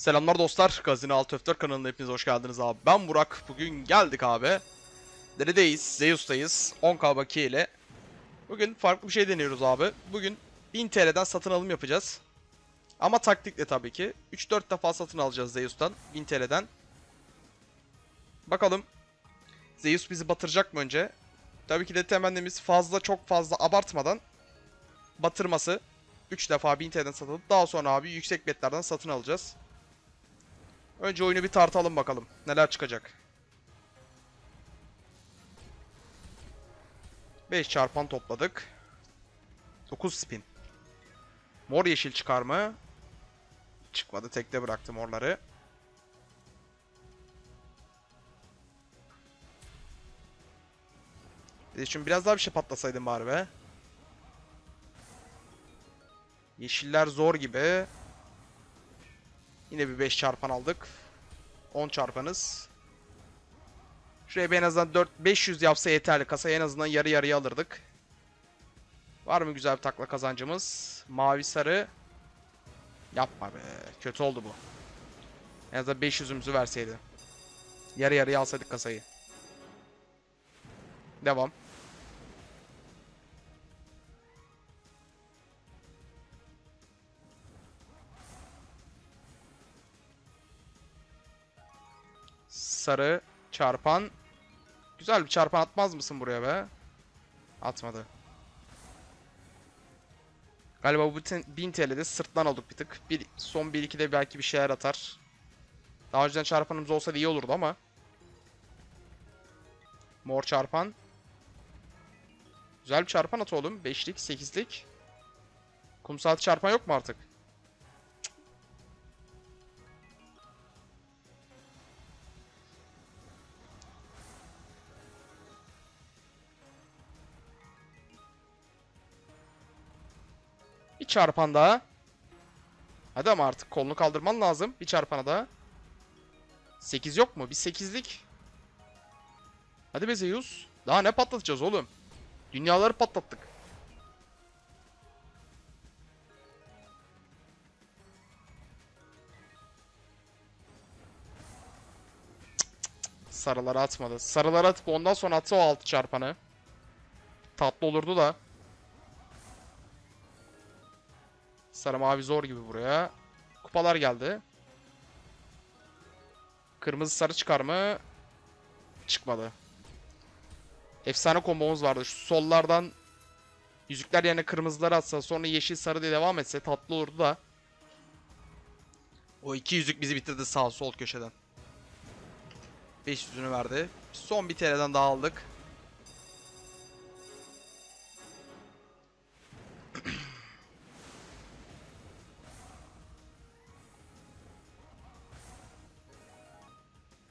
Selamlar dostlar. Gazino Alt Öfter kanalına hepiniz hoş geldiniz abi. Ben Burak. Bugün geldik abi. Neredeyiz? Zeus'tayız. 10k bakiye ile. Bugün farklı bir şey deniyoruz abi. Bugün 1000 TL'den satın alım yapacağız. Ama taktikle tabii ki. 3-4 defa satın alacağız Zeus'tan. 1000 TL'den. Bakalım. Zeus bizi batıracak mı önce? Tabii ki de temennimiz fazla çok fazla abartmadan batırması. 3 defa 1000 TL'den satılıp daha sonra abi yüksek betlerden satın alacağız. Önce oyunu bir tartalım bakalım. Neler çıkacak. 5 çarpan topladık. 9 spin. Mor yeşil çıkar mı? Çıkmadı. Tekte bıraktım morları. De şimdi biraz daha bir şey patlasaydım bari be. Yeşiller zor gibi. Yine bir 5 çarpan aldık. 10 çarpanız. Şuraya en azından 4 500 yapsa yeterli. Kasayı en azından yarı yarıya alırdık. Var mı güzel bir takla kazancımız? Mavi sarı. Yapma be. Kötü oldu bu. En azından 500'ümüzü verseydi. Yarı yarıya alsaydık kasayı. Devam. Sarı çarpan. Güzel bir çarpan atmaz mısın buraya be? Atmadı. Galiba bu 1000 TL'de sırtlan olduk bir tık. Bir, son 1-2'de belki bir şeyler atar. Daha önceden çarpanımız olsa iyi olurdu ama. Mor çarpan. Güzel bir çarpan at oğlum. 5'lik, 8'lik. Kum saati çarpan yok mu artık? Çarpan daha. Hadi ama artık kolunu kaldırman lazım. Bir çarpana daha. 8 yok mu? Bir 8'lik. Hadi be Zeus. Daha ne patlatacağız oğlum? Dünyaları patlattık. Sarıları atmadı. Sarıları atıp ondan sonra atsa o 6 çarpanı. Tatlı olurdu da. Sarı mavi zor gibi buraya. Kupalar geldi. Kırmızı sarı çıkar mı? Çıkmadı. Efsane kombomuz vardı. Şu sollardan yüzükler yerine kırmızıları atsa sonra yeşil sarı diye devam etse tatlı olurdu da. O iki yüzük bizi bitirdi sağ sol köşeden. 500'ünü verdi. Son bir TL'den daha aldık.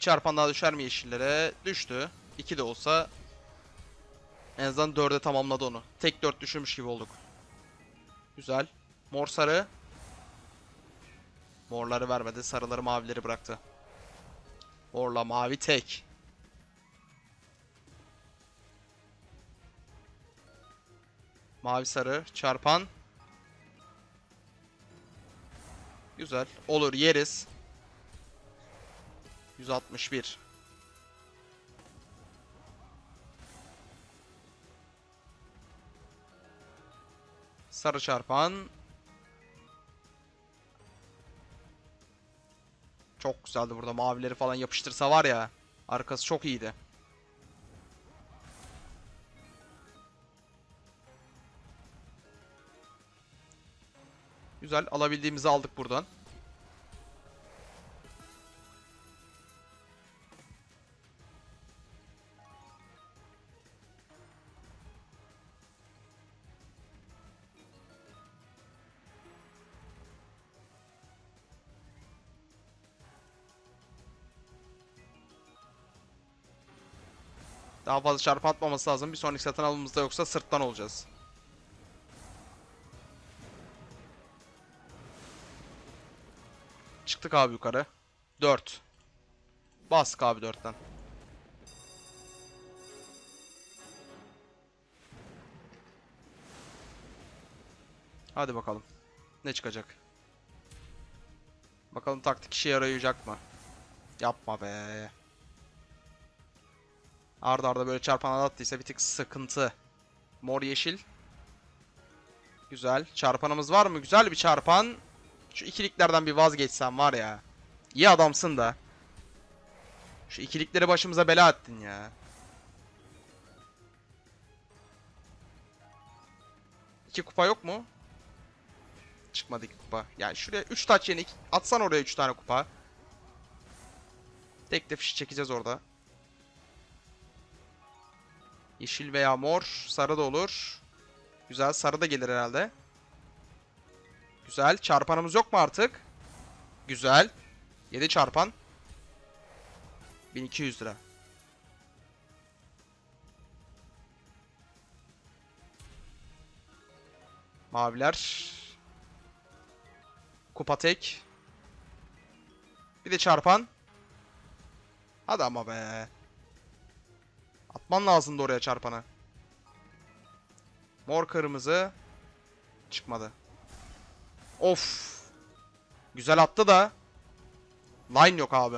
Bir çarpan daha düşer mi yeşillere? Düştü. 2 de olsa en azından 4'e tamamladı onu. Tek 4 düşürmüş gibi olduk. Güzel. Mor sarı. Morları vermedi. Sarıları mavileri bıraktı. Morla mavi tek. Mavi sarı. Çarpan. Güzel. Olur yeriz. 161. Sarı çarpan. Çok güzeldi burada. Mavileri falan yapıştırsa var ya. Arkası çok iyiydi. Güzel. Alabildiğimizi aldık buradan. Daha fazla çarpı atmaması lazım. Bir sonraki satın alımımızda yoksa sırttan olacağız. Çıktık abi yukarı. 4. Bastık abi 4'ten. Hadi bakalım. Ne çıkacak? Bakalım taktik işe yarayacak mı? Yapma be. Arda arda böyle çarpan attıysa bir tık sıkıntı. Mor yeşil. Güzel. Çarpanımız var mı? Güzel bir çarpan. Şu ikiliklerden bir vazgeçsem var ya. İyi adamsın da. Şu ikilikleri başımıza bela ettin ya. İki kupa yok mu? Çıkmadı iki kupa. Yani şuraya 3 taç yenik. Atsan oraya 3 tane kupa. Tek de fiş çekeceğiz orada. Yeşil veya mor. Sarı da olur. Güzel. Sarı da gelir herhalde. Güzel. Çarpanımız yok mu artık? Güzel. 7 çarpan. 1200 lira. Maviler. Kupa tek. Bir de çarpan. Hadi ama be. Atman lazımdı oraya çarpanı. Mor kırmızı. Çıkmadı. Of. Güzel attı da. Line yok abi.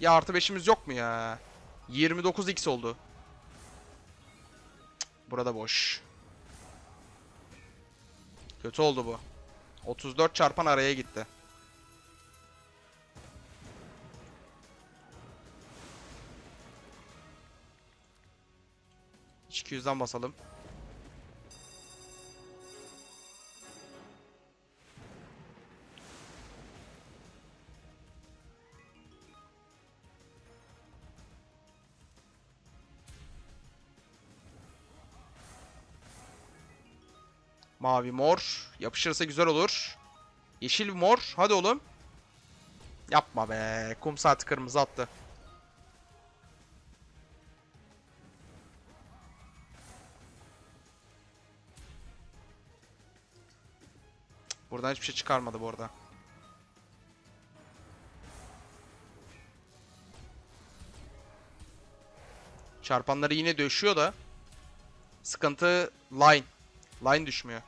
Ya artı 5'imiz yok mu ya? 29x oldu. Burada boş. Kötü oldu bu. 34 çarpan araya gitti. %200'den basalım. Mavi mor. Yapışırsa güzel olur. Yeşil mor. Hadi oğlum. Yapma be. Kum saati kırmızı attı. Buradan hiçbir şey çıkarmadı bu arada. Çarpanları yine döşüyor da. Sıkıntı line. Line düşmüyor.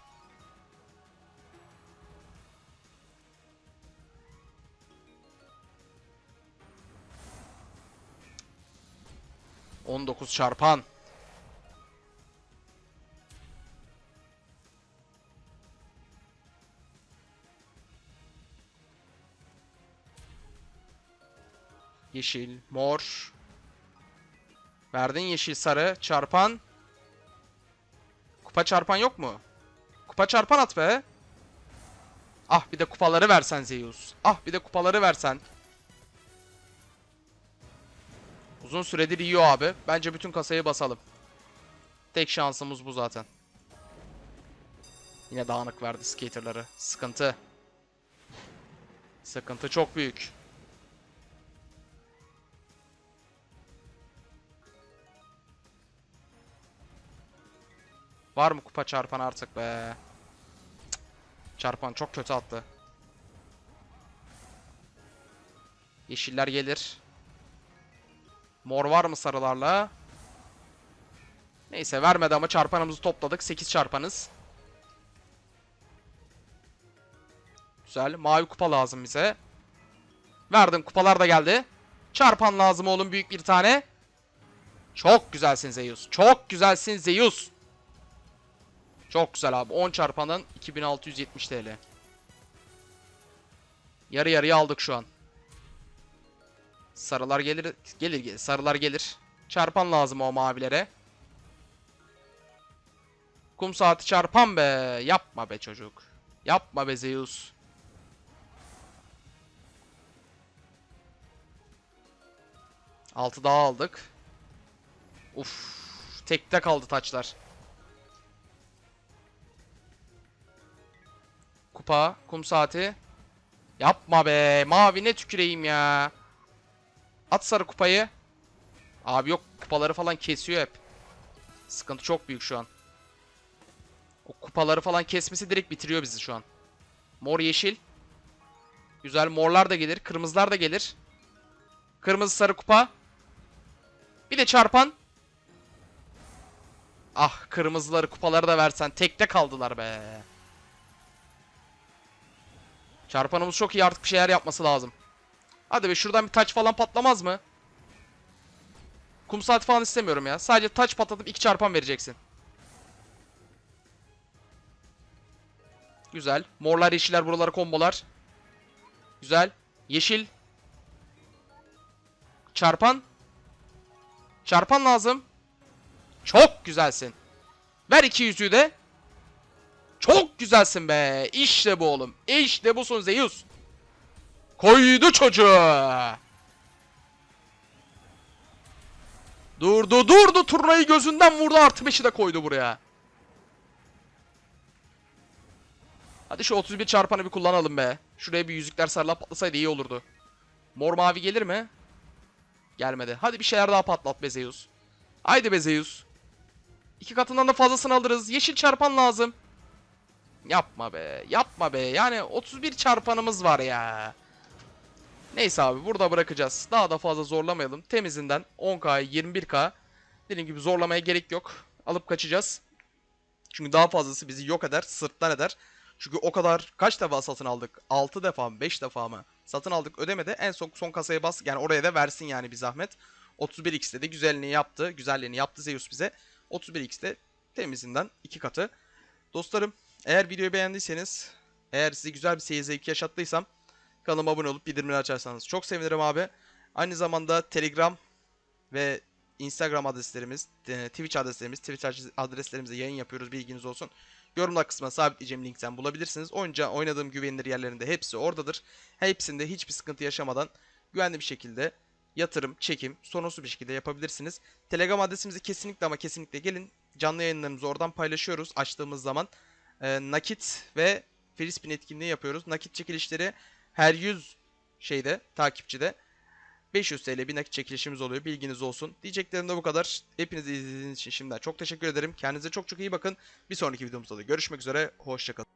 On dokuz çarpan. Yeşil, mor. Verdin yeşil, sarı, çarpan. Kupa çarpan yok mu? Kupa çarpan at be. Ah bir de kupaları versen Zeus. Ah bir de kupaları versen. Uzun süredir yiyor abi. Bence bütün kasayı basalım. Tek şansımız bu zaten. Yine dağınık verdi skaterları. Sıkıntı. Sıkıntı çok büyük. Var mı kupa çarpan artık be? Çarpan çok kötü attı. Yeşiller gelir. Mor var mı sarılarla? Neyse vermedi ama çarpanımızı topladık. 8 çarpanız. Güzel. Mavi kupa lazım bize. Verdim. Kupalar da geldi. Çarpan lazım oğlum büyük bir tane. Çok güzelsin Zeus. Çok güzelsin Zeus. Çok güzel abi. 10 çarpandan 2670 TL. Yarı yarıya aldık şu an. Sarılar gelir. Gelir gelir. Sarılar gelir. Çarpan lazım o mavilere. Kum saati çarpan be. Yapma be çocuk. Yapma be Zeus. Altı daha aldık. Uf. Tekte kaldı taçlar. Kupa, kum saati. Yapma be. Mavi ne tüküreyim ya. At sarı kupayı. Abi yok kupaları falan kesiyor hep. Sıkıntı çok büyük şu an. O kupaları falan kesmesi direkt bitiriyor bizi şu an. Mor yeşil. Güzel morlar da gelir. Kırmızılar da gelir. Kırmızı sarı kupa. Bir de çarpan. Ah kırmızıları kupaları da versen. Tekte kaldılar be. Çarpanımız çok iyi artık bir şeyler yapması lazım. Hadi be şuradan bir taç falan patlamaz mı? Kum saati falan istemiyorum ya. Sadece taç patlatıp iki çarpan vereceksin. Güzel. Morlar yeşiller buralara kombolar. Güzel. Yeşil. Çarpan. Çarpan lazım. Çok güzelsin. Ver iki yüzüğü de. Çok güzelsin be. İşte bu oğlum. İşte busun Zeus. Koydu çocuğu. Durdu durdu turnayı gözünden vurdu artı 5'i de koydu buraya. Hadi şu 31 çarpanı bir kullanalım be. Şuraya bir yüzükler sarıla patlasaydı iyi olurdu. Mor mavi gelir mi? Gelmedi. Hadi bir şeyler daha patlat be Zeus. Haydi be Zeus. İki katından da fazlasını alırız. Yeşil çarpan lazım. Yapma be. Yapma be. Yani 31 çarpanımız var ya. Neyse abi burada bırakacağız. Daha da fazla zorlamayalım. Temizinden 10k 21k. Dediğim gibi zorlamaya gerek yok. Alıp kaçacağız. Çünkü daha fazlası bizi yok eder, sırtlan eder. Çünkü o kadar kaç defa satın aldık? 6 defa mı 5 defa mı? Satın aldık ödemedi. En son son kasaya bas. Yani oraya da versin yani bir zahmet. 31x'te de güzelliğini yaptı. Güzelliğini yaptı Zeus bize. 31x'te temizinden 2 katı. Dostlarım eğer videoyu beğendiyseniz eğer size güzel bir seyir zevki yaşattıysam kanalıma abone olup bildirimleri açarsanız çok sevinirim abi. Aynı zamanda Telegram ve Instagram adreslerimiz, e, Twitch adreslerimiz, Twitch adreslerimizde yayın yapıyoruz bilginiz olsun. Yorumlar kısmına sabitleyeceğim linkten bulabilirsiniz. Oyunca oynadığım güvenilir yerlerinde hepsi oradadır. Hepsinde hiçbir sıkıntı yaşamadan güvenli bir şekilde yatırım, çekim, sorunsuz bir şekilde yapabilirsiniz. Telegram adresimize kesinlikle ama kesinlikle gelin. Canlı yayınlarımızı oradan paylaşıyoruz açtığımız zaman. Ee, nakit ve free spin etkinliği yapıyoruz. Nakit çekilişleri her 100 şeyde, takipçide 500 TL bir nakit çekilişimiz oluyor. Bilginiz olsun. Diyeceklerim de bu kadar. Hepinizi izlediğiniz için şimdiden çok teşekkür ederim. Kendinize çok çok iyi bakın. Bir sonraki videomuzda da görüşmek üzere. Hoşçakalın.